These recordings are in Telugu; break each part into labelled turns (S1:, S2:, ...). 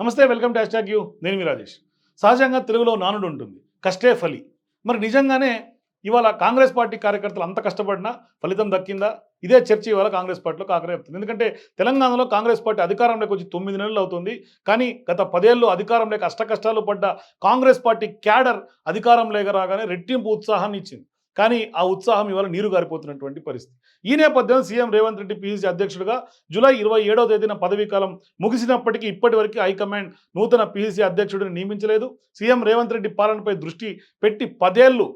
S1: నమస్తే వెల్కమ్ టు హ్యాష్ యూ. నేను మీ రాజేష్. సహజంగా తెలుగులో నానుడు ఉంటుంది. కష్టే ఫలి. మరి నిజంగానే ఇవాళ కాంగ్రెస్ పార్టీ కార్యకర్తలు అంత కష్టపడినా ఫలితం దక్కిందా? ఇదే చర్చ ఇవాళ కాంగ్రెస్ పార్టీలో కాకరేపుతుంది ఎందుకంటే తెలంగాణలో కాంగ్రెస్ పార్టీ అధికారంలోకి వచ్చి తొమ్మిది నెలలు అవుతుంది. కానీ గత పదేళ్ళు అధికారం లేక అష్ట కష్టాలు పడ్డ కాంగ్రెస్ పార్టీ క్యాడర్ అధికారం లేక రాగానే రెట్టింపు ఉత్సాహాన్ని ఇచ్చింది. కానీ ఆ ఉత్సాహం ఇవాళ నీరు గారిపోతున్నటువంటి పరిస్థితి. ఈ నేపథ్యంలో సీఎం రేవంత్ రెడ్డి పీసీసీ అధ్యక్షుడిగా జూలై ఇరవై ఏడవ తేదీన పదవీకాలం ముగిసినప్పటికీ ఇప్పటి వరకు హైకమాండ్ నూతన పీసీసీ అధ్యక్షుడిని నియమించలేదు. సీఎం రేవంత్ రెడ్డి పాలనపై దృష్టి పెట్టి పదేళ్ళు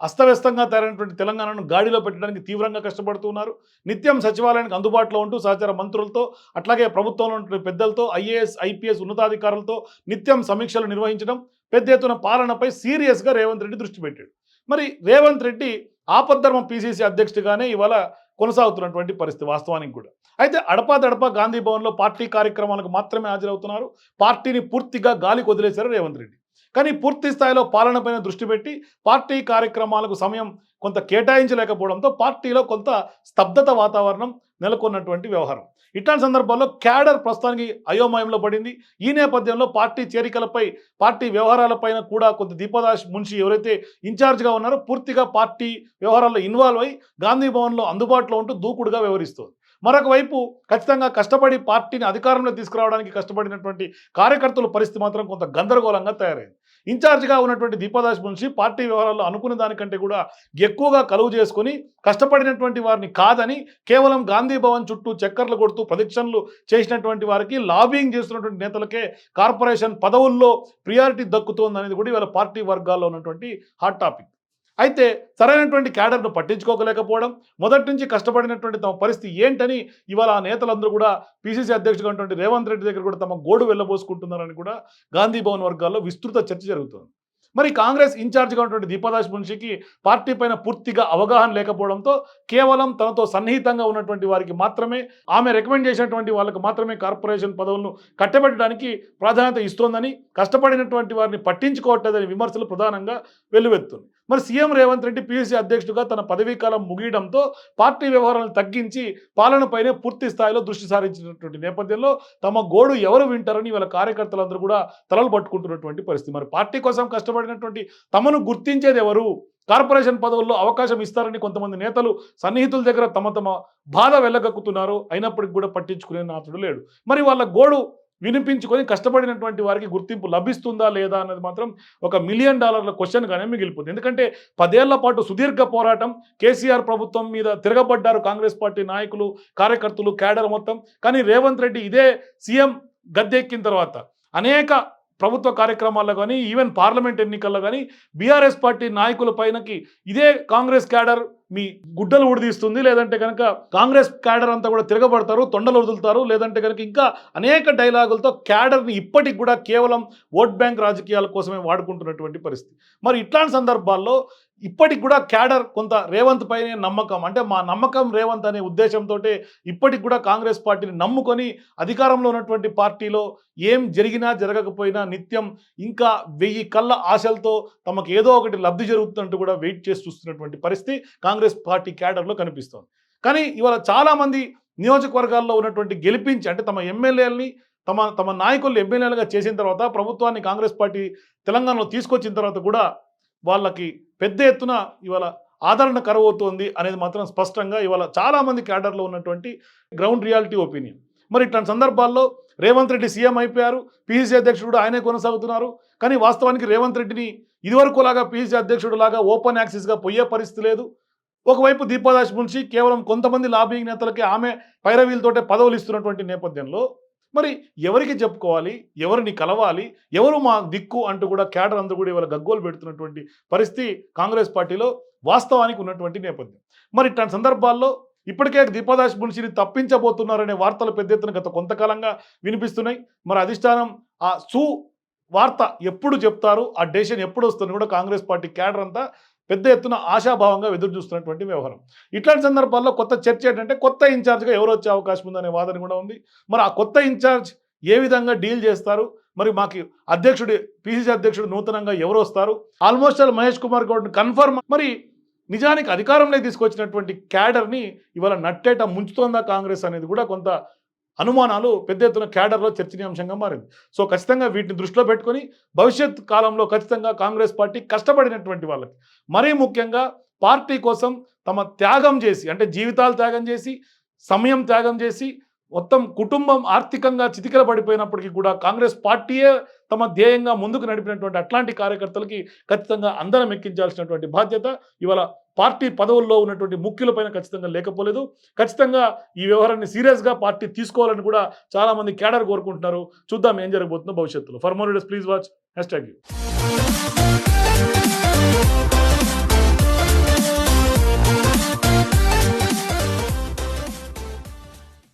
S1: అస్తవ్యస్తంగా తయారైనటువంటి తెలంగాణను గాడిలో పెట్టడానికి తీవ్రంగా కష్టపడుతున్నారు. నిత్యం సచివాలయానికి అందుబాటులో ఉంటూ సహచార మంత్రులతో అట్లాగే ప్రభుత్వంలో ఉన్నటువంటి పెద్దలతో ఐఏఎస్ ఐపీఎస్ ఉన్నతాధికారులతో నిత్యం సమీక్షలు నిర్వహించడం పెద్ద ఎత్తున పాలనపై సీరియస్గా రేవంత్ రెడ్డి దృష్టి పెట్టాడు. మరి రేవంత్ రెడ్డి ఆపద్ధర్మ పీసీసీ అధ్యక్షుడిగానే ఇవాళ కొనసాగుతున్నటువంటి పరిస్థితి వాస్తవానికి కూడా. అయితే అడపాదడపా గాంధీ భవన్లో పార్టీ కార్యక్రమాలకు మాత్రమే హాజరవుతున్నారు. పార్టీని పూర్తిగా గాలికి వదిలేశారు రేవంత్ రెడ్డి. కానీ పూర్తి స్థాయిలో పాలనపైన దృష్టి పెట్టి పార్టీ కార్యక్రమాలకు సమయం కొంత కేటాయించలేకపోవడంతో పార్టీలో కొంత స్తబ్దత వాతావరణం నెలకొన్నటువంటి వ్యవహారం. ఇట్లాంటి సందర్భాల్లో క్యాడర్ ప్రస్తుతానికి అయోమయంలో పడింది. ఈ నేపథ్యంలో పార్టీ చేరికలపై పార్టీ వ్యవహారాలపైన కూడా కొంత దీపదాస్ మున్షి ఎవరైతే ఇన్ఛార్జ్గా ఉన్నారో పూర్తిగా పార్టీ వ్యవహారాల్లో ఇన్వాల్వ్ అయి గాంధీ భవన్లో అందుబాటులో ఉంటూ దూకుడుగా వ్యవహరిస్తోంది. మరొక వైపు ఖచ్చితంగా కష్టపడి పార్టీని అధికారంలో తీసుకురావడానికి కష్టపడినటువంటి కార్యకర్తల పరిస్థితి మాత్రం కొంత గందరగోళంగా తయారైంది. ఇన్ఛార్జిగా ఉన్నటువంటి దీపదాస్ మున్షి పార్టీ వ్యవహారాల్లో అనుకున్న దానికంటే కూడా ఎక్కువగా కలువు చేసుకుని కష్టపడినటువంటి వారిని కాదని కేవలం గాంధీ భవన్ చుట్టూ చక్కర్లు కొడుతూ ప్రదక్షిణలు చేసినటువంటి వారికి లాబింగ్ చేస్తున్నటువంటి నేతలకే కార్పొరేషన్ పదవుల్లో ప్రియారిటీ దక్కుతోంది అనేది కూడా ఇవాళ పార్టీ వర్గాల్లో ఉన్నటువంటి హాట్ టాపిక్. అయితే సరైనటువంటి క్యాడర్ను పట్టించుకోకలేకపోవడం మొదటి నుంచి కష్టపడినటువంటి తమ పరిస్థితి ఏంటని ఇవాళ ఆ నేతలందరూ కూడా పీసీసీ అధ్యక్షుడు రేవంత్ రెడ్డి దగ్గర కూడా తమ గోడు వెళ్ళబోసుకుంటున్నారని కూడా గాంధీ భవన్ వర్గాల్లో విస్తృత చర్చ జరుగుతుంది. మరి కాంగ్రెస్ ఇన్ఛార్జ్గా ఉన్నటువంటి దీపదాస్ మున్షికి పార్టీ పైన పూర్తిగా అవగాహన లేకపోవడంతో కేవలం తనతో సన్నిహితంగా ఉన్నటువంటి వారికి మాత్రమే ఆమె రికమెండ్ చేసినటువంటి వాళ్ళకు మాత్రమే కార్పొరేషన్ పదవులను కట్టబెట్టడానికి ప్రాధాన్యత ఇస్తోందని కష్టపడినటువంటి వారిని పట్టించుకోవట్లేదని విమర్శలు ప్రధానంగా వెల్లువెత్తుంది మరి సీఎం రేవంత్ రెడ్డి పీసీసీ అధ్యక్షుడిగా తన పదవీ కాలం ముగియడంతో పార్టీ వ్యవహారాలను తగ్గించి పాలనపైనే పూర్తి స్థాయిలో దృష్టి సారించినటువంటి నేపథ్యంలో తమ గోడు ఎవరు వింటారని వీళ్ళ కార్యకర్తలందరూ కూడా తలలు పట్టుకుంటున్నటువంటి పరిస్థితి. మరి పార్టీ కోసం కష్టపడినటువంటి తమను గుర్తించేది ఎవరు? కార్పొరేషన్ పదవుల్లో అవకాశం ఇస్తారని కొంతమంది నేతలు సన్నిహితుల దగ్గర తమ తమ బాధ వెళ్ళగక్కుతున్నారు అయినప్పటికీ కూడా పట్టించుకునే నాతుడు లేడు. మరి వాళ్ళ గోడు వినిపించుకొని కష్టపడినటువంటి వారికి గుర్తింపు లభిస్తుందా లేదా అన్నది మాత్రం ఒక మిలియన్ డాలర్ల క్వశ్చన్గానే మిగిలిపోతుంది. ఎందుకంటే పదేళ్ళ పాటు సుదీర్ఘ పోరాటం కేసీఆర్ ప్రభుత్వం మీద తిరగబడ్డారు కాంగ్రెస్ పార్టీ నాయకులు కార్యకర్తలు క్యాడర్ మొత్తం. కానీ రేవంత్ రెడ్డి ఇదే సీఎం గద్దెక్కిన తర్వాత అనేక ప్రభుత్వ కార్యక్రమాల్లో కానీ ఈవెన్ పార్లమెంట్ ఎన్నికల్లో కానీ బీఆర్ఎస్ పార్టీ నాయకుల పైనకి ఇదే కాంగ్రెస్ క్యాడర్ మీ గుడ్డలు ఉడిదీస్తుంది. లేదంటే కనుక కాంగ్రెస్ క్యాడర్ అంతా కూడా తిరగబడతారు తొండలు వదులుతారు. లేదంటే కనుక ఇంకా అనేక డైలాగులతో క్యాడర్ని ఇప్పటికి కూడా కేవలం ఓట్ బ్యాంక్ రాజకీయాల కోసమే వాడుకుంటున్నటువంటి పరిస్థితి. మరి ఇట్లాంటి సందర్భాల్లో ఇప్పటికి కూడా క్యాడర్ కొంత రేవంత్ పైనే నమ్మకం. అంటే మా నమ్మకం రేవంత్ అనే ఉద్దేశంతో ఇప్పటికి కూడా కాంగ్రెస్ పార్టీని నమ్ముకొని అధికారంలో ఉన్నటువంటి పార్టీలో ఏం జరిగినా జరగకపోయినా నిత్యం ఇంకా వెయ్యి కళ్ళ ఆశలతో తమకు ఏదో ఒకటి లబ్ధి జరుగుతున్నట్టు కూడా వెయిట్ చేసి చూస్తున్నటువంటి పరిస్థితి కాంగ్రెస్ పార్టీ క్యాడర్లో కనిపిస్తోంది. కానీ ఇవాళ చాలామంది నియోజకవర్గాల్లో ఉన్నటువంటి గెలిపించి అంటే తమ ఎమ్మెల్యేలని తమ తమ నాయకులు ఎమ్మెల్యేలుగా చేసిన తర్వాత ప్రభుత్వాన్ని కాంగ్రెస్ పార్టీ తెలంగాణలో తీసుకొచ్చిన తర్వాత కూడా వాళ్ళకి పెద్ద ఎత్తున ఇవాళ ఆదరణ కరవవుతోంది అనేది మాత్రం స్పష్టంగా ఇవాళ చాలామంది క్యాడర్లో ఉన్నటువంటి గ్రౌండ్ రియాలిటీ ఒపీనియన్. మరి ఇట్లాంటి సందర్భాల్లో రేవంత్ రెడ్డి సీఎం అయిపోయారు పీసీసీ అధ్యక్షుడు ఆయనే కొనసాగుతున్నారు. కానీ వాస్తవానికి రేవంత్ రెడ్డిని ఇదివరకు లాగా పీసీసీ అధ్యక్షుడు లాగా ఓపెన్ యాక్సిస్గా పోయే పరిస్థితి లేదు. ఒకవైపు దీపాదాస్ మున్షి కేవలం కొంతమంది లాబింగ్ నేతలకే ఆమె పైరవీలతోటే పదవులు ఇస్తున్నటువంటి నేపథ్యంలో మరి ఎవరికి చెప్పుకోవాలి? ఎవరిని కలవాలి? ఎవరు మా దిక్కు అంటూ కూడా క్యాడర్ అంతా కూడా ఇవాళ గగ్గోలు పెడుతున్నటువంటి పరిస్థితి కాంగ్రెస్ పార్టీలో వాస్తవానికి ఉన్నటువంటి నేపథ్యం. మరి ఇట్లాంటి సందర్భాల్లో ఇప్పటికే దీపదాస్ మున్షిని తప్పించబోతున్నారనే వార్తలు పెద్ద ఎత్తున గత కొంతకాలంగా వినిపిస్తున్నాయి. మరి అధిష్టానం ఆ సు వార్త ఎప్పుడు చెప్తారు? ఆ డెసిషన్ ఎప్పుడు వస్తుంది కూడా కాంగ్రెస్ పార్టీ క్యాడర్ అంతా పెద్ద ఎత్తున ఆశాభావంగా ఎదురు చూస్తున్నటువంటి వ్యవహారం. ఇట్లాంటి సందర్భాల్లో కొత్త చర్చ ఏంటంటే కొత్త ఇన్ఛార్జ్గా ఎవరు వచ్చే అవకాశం ఉందనే వాదన కూడా ఉంది. మరి ఆ కొత్త ఇన్ఛార్జ్ ఏ విధంగా డీల్ చేస్తారు? మరి మాకు అధ్యక్షుడు పిసిసి అధ్యక్షుడు నూతనంగా ఎవరు వస్తారు? ఆల్మోస్ట్ ఆల్ మహేష్ కుమార్ గౌడ్ని కన్ఫర్మ్ మరి నిజానికి అధికారంలోకి తీసుకొచ్చినటువంటి క్యాడర్ని ఇవాళ నట్టేట ముంచుతోందా కాంగ్రెస్ అనేది కూడా కొంత అనుమానాలు పెద్ద ఎత్తున క్యాడర్లో చర్చనీయాంశంగా మారింది. సో ఖచ్చితంగా వీటిని దృష్టిలో పెట్టుకొని భవిష్యత్ కాలంలో ఖచ్చితంగా కాంగ్రెస్ పార్టీ కష్టపడినటువంటి వాళ్ళకి మరీ ముఖ్యంగా పార్టీ కోసం తమ త్యాగం చేసి అంటే జీవితాలు త్యాగం చేసి సమయం త్యాగం చేసి మొత్తం కుటుంబం ఆర్థికంగా చితికిల పడిపోయినప్పటికీ కూడా కాంగ్రెస్ పార్టీయే తమ ధ్యేయంగా ముందుకు నడిపినటువంటి అట్లాంటి కార్యకర్తలకి ఖచ్చితంగా అందరం ఎక్కించాల్సినటువంటి బాధ్యత. ఇవాళ పార్టీ పదవుల్లో ఉన్నటువంటి ముఖ్యులపైన ఖచ్చితంగా లేకపోలేదు. ఖచ్చితంగా ఈ వ్యవహారాన్ని సీరియస్గా పార్టీ తీసుకోవాలని కూడా చాలామంది కేడర్ కోరుకుంటున్నారు. చూద్దాం ఏం జరగబోతుందో భవిష్యత్తులో. For more please watch hashtag you